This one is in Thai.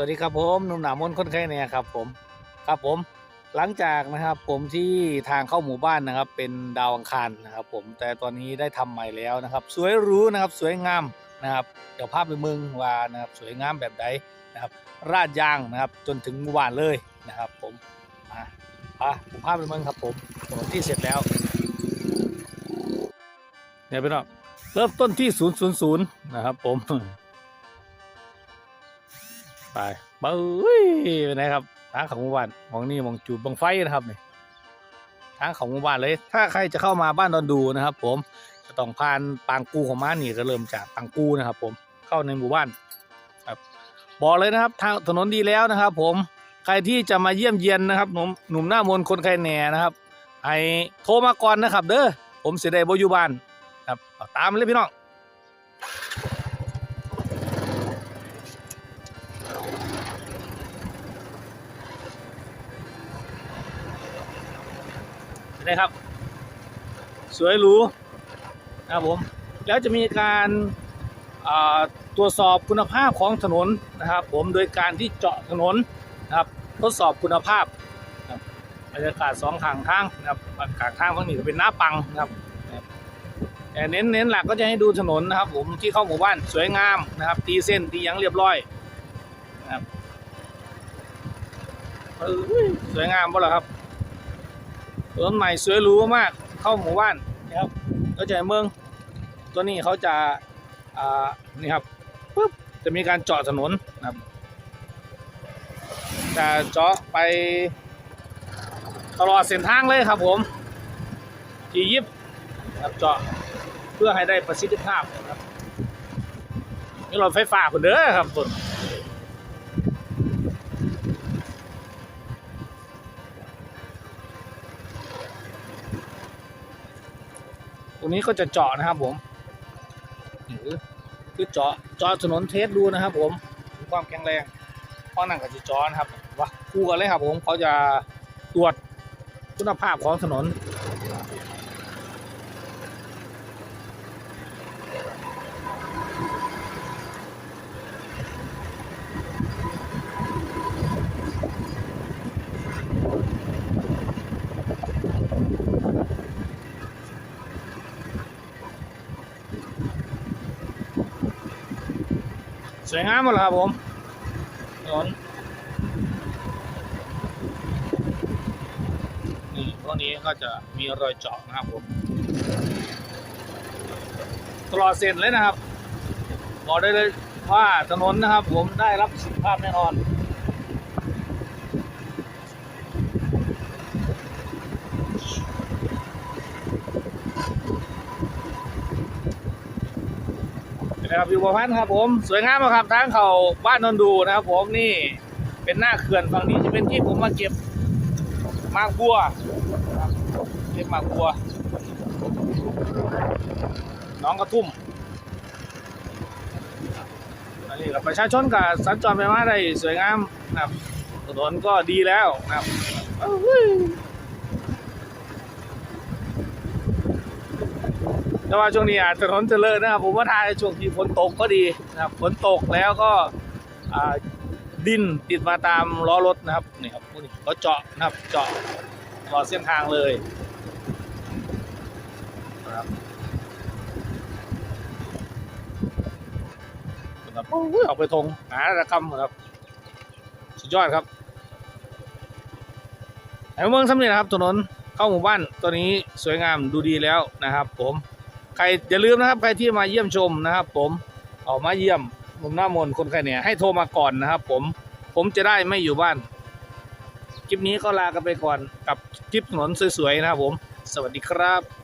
วัสดีครับผมหนุ่มหนามนคนไข้เนี่ยครับผมครับผมหลังจากนะครับผมที่ทางเข้าหมู่บ้านนะครับ เป็นดาวอังคารนะครับ ผมแต่ตอนนี้ได้ทำใหม่แล้วนะครับ สวยหรู้นะครับสวยงามนะครับเดี๋ยวภาพไปมืองว่านะครับสวยงามแบบใดนะครับราดยางนะครับจนถึงหมู่บ้านเลยนะครับ ผมมาอะผมภาพไปเมืองครับผมถนนที่เสร็จแล้วเนี่ยพี่น้องเริ่มต้นที่ศูนย์ศูนย์ศูนย์นะครับผม ไปเบ้ยไปไหนครับ ทางของหมู่บ้านมองนี่มองจูดบังไฟนะครับนี่ทางของหมู่บ้านเลย ถ้าใครจะเข้ามาบ้านดอนดูนะครับ ผมจะต้องผ่านปางกูของม้านี่ก็เริ่มจากปางกูนะครับ ผมเข้าในหมู่บ้านครับบอกเลยนะครับ ทางถนนดีแล้วนะครับ ผมใครที่จะมาเยี่ยมเยียนนะครับ หนุ่มหนุ่มหน้ามนคนใครแหน่นะครับให้โทรมาก่อนนะครับ เด้อผมเสียดายบอยู่บ้านครับตามเลยพี่น้อง นะครับ สวยหรูนะครับผมแล้วจะมีการตรวจสอบคุณภาพของถนนนะครับ ผมโดยการที่เจาะถนนนะครับทดสอบคุณภาพบรรยากาศสองข้างทางนะครับข้างทางฝั่งนี้ก็เป็นหน้าปังนะครับแต่เน้นเน้นหลักก็จะให้ดูถนนนะครับ ผมที่เข้าหมู่บ้านสวยงามนะครับ ตีเส้นตียังเรียบร้อยนะครับสวยงามป่ะล่ะครับ ถนนใหม่สวยหรูมากเข้าหมู่บ้านนะครับก็จะเมือง ตัวนี้เขาจะอ่านี่ครับปุ๊บจะมีการเจาะถนนนะครับจะเจาะไปตลอดเส้นทางเลยครับผมจียิบครับเจาะเพื่อให้ได้ประสิทธิภาพนะครับนี่รถไฟฟ้าคนเด้อครับต้น ตรงนี้ก็จะเจาะนะครับผมหรือคือเจาะเจาะถนนเทสดูนะครับ ผมความแข็งแรงเพราะนั่นก็จะเจาะนะครับว่าคู่กันเลยครับ ผมเขาจะตรวจคุณภาพของถนน สวยงามหมดเลยครับผมถนนนี่พวกนี้ก็จะมีรอยเจาะนะครับผม ตลอดเส้นเลยนะครับ บอกได้เลยว่าถนนนะครับผมได้รับสุขภาพแน่นอน นะครับอยู่ประพันธ์ครับผมสวยงามมากครับทางเขาบ้านนนดูนะครับ ผมนี่เป็นหน้าเขื่อนฝั่งนี้จะเป็นที่ผมมาเก็บหมากบัวเก็บหมากบัวน้องกระทุ่มอันนี้กับประชาชนกับสัญจรไปมาได้สวยงามนะครับถนนก็ดีแล้วนะครับอ้าวเฮ้ย แต่ว่าช่วงนี้อาจจะถนนเจริญนะครับผมว่าทายช่วงที่ฝนตกก็ดีนะครับฝนตกแล้วก็ดินติดมาตามล้อรถนะครับนี่ครับพวกนี้เขาเจาะนะครับเจาะตลอดเส้นทางเลยนะครับครับโอ้ยออกไปทงหาระกรรมครับสุดยอดครับไอ้เมืองสำเร็จนะครับถนนเข้าหมู่บ้านตัวนี้สวยงามดูดีแล้วนะครับผม ครอย่าลืมนะครับ ใครที่มาเยี่ยมชมนะครับ ผมออกมาเยี่ยมมุมหน้ามนคนใครเนี่ยให้โทรมาก่อนนะครับ ผมผมจะได้ไม่อยู่บ้านคลิปนี้ก็ลากันไปก่อนกับคลิปถนนสวยๆนะครับผม สวัสดีครับ